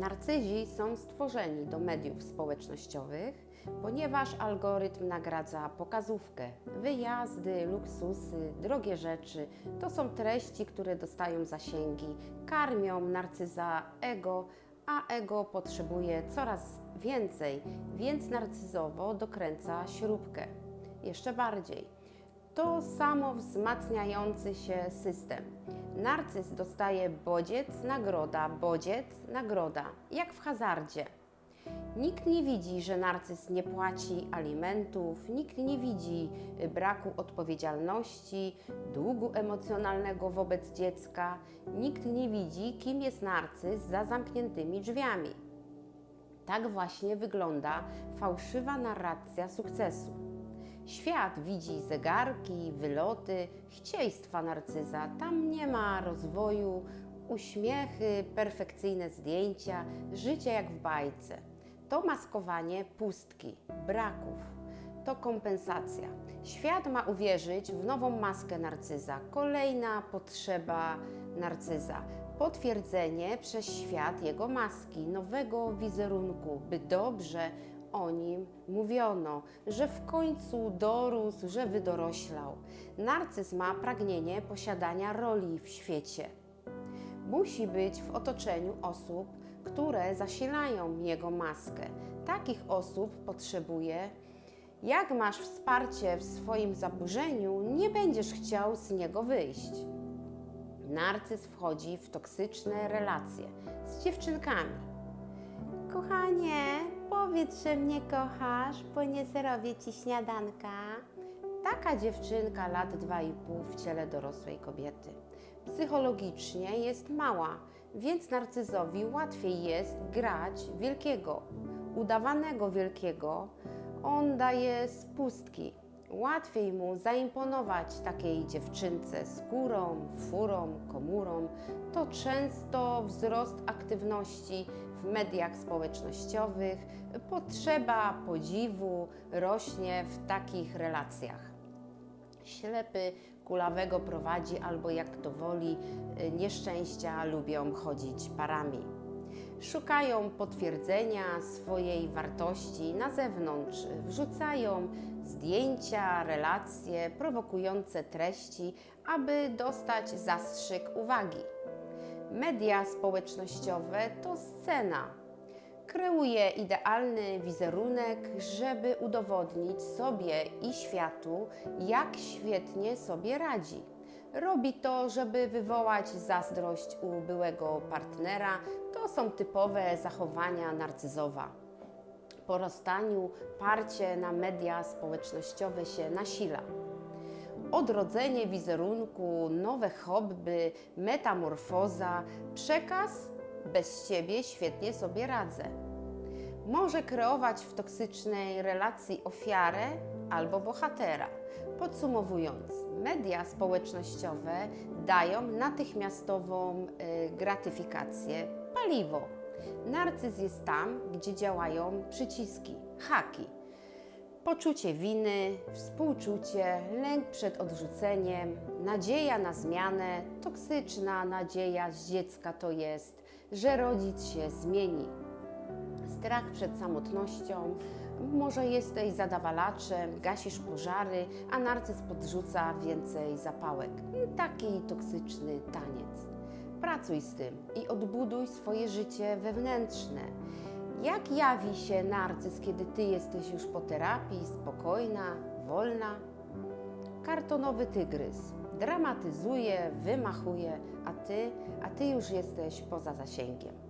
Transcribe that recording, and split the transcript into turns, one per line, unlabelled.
Narcyzi są stworzeni do mediów społecznościowych, ponieważ algorytm nagradza pokazówkę. Wyjazdy, luksusy, drogie rzeczy to są treści, które dostają zasięgi, karmią narcyza ego, a ego potrzebuje coraz więcej, więc narcyzowo dokręca śrubkę. Jeszcze bardziej. To samo wzmacniający się system. Narcyz dostaje bodziec, nagroda, bodziec, nagroda, jak w hazardzie. Nikt nie widzi, że narcyz nie płaci alimentów, nikt nie widzi y, braku odpowiedzialności, długu emocjonalnego wobec dziecka, nikt nie widzi, kim jest narcyz za zamkniętymi drzwiami. Tak właśnie wygląda fałszywa narracja sukcesu. Świat widzi zegarki, wyloty, chcieństwa narcyza. Tam nie ma rozwoju, uśmiechy, perfekcyjne zdjęcia, życie jak w bajce. To maskowanie pustki, braków. To kompensacja. Świat ma uwierzyć w nową maskę narcyza. Kolejna potrzeba narcyza. Potwierdzenie przez świat jego maski, nowego wizerunku, by dobrze o nim mówiono, że w końcu dorósł, że wydoroślał. Narcyz ma pragnienie posiadania roli w świecie. Musi być w otoczeniu osób, które zasilają jego maskę. Takich osób potrzebuje. Jak masz wsparcie w swoim zaburzeniu, nie będziesz chciał z niego wyjść. Narcyz wchodzi w toksyczne relacje z dziewczynkami. Kochanie, powiedz, że mnie kochasz, bo nie zrobię ci śniadanka. Taka dziewczynka lat 2,5 w ciele dorosłej kobiety. Psychologicznie jest mała, więc narcyzowi łatwiej jest grać wielkiego, udawanego wielkiego. On daje spustki. Łatwiej mu zaimponować takiej dziewczynce skórą, furą, komórą. To często wzrost aktywności w mediach społecznościowych, potrzeba podziwu rośnie w takich relacjach. Ślepy kulawego prowadzi albo jak kto woli, nieszczęścia lubią chodzić parami. Szukają potwierdzenia swojej wartości na zewnątrz, wrzucają zdjęcia, relacje, prowokujące treści, aby dostać zastrzyk uwagi. Media społecznościowe to scena. Kreuje idealny wizerunek, żeby udowodnić sobie i światu, jak świetnie sobie radzi. Robi to, żeby wywołać zazdrość u byłego partnera. To są typowe zachowania narcyzowa. Po rozstaniu parcie na media społecznościowe się nasila odrodzenie wizerunku, nowe hobby, metamorfoza, przekaz bez ciebie świetnie sobie radzę. Może kreować w toksycznej relacji ofiarę albo bohatera. Podsumowując, media społecznościowe dają natychmiastową y, gratyfikację, paliwo. Narcyz jest tam, gdzie działają przyciski, haki poczucie winy, współczucie, lęk przed odrzuceniem, nadzieja na zmianę, toksyczna nadzieja z dziecka to jest, że rodzic się zmieni. Strach przed samotnością, może jesteś zadawalaczem, gasisz pożary, a narcyz podrzuca więcej zapałek. Taki toksyczny taniec. Pracuj z tym i odbuduj swoje życie wewnętrzne. Jak jawi się narcyz, kiedy ty jesteś już po terapii, spokojna, wolna? Kartonowy tygrys dramatyzuje, wymachuje, a ty, a ty już jesteś poza zasięgiem.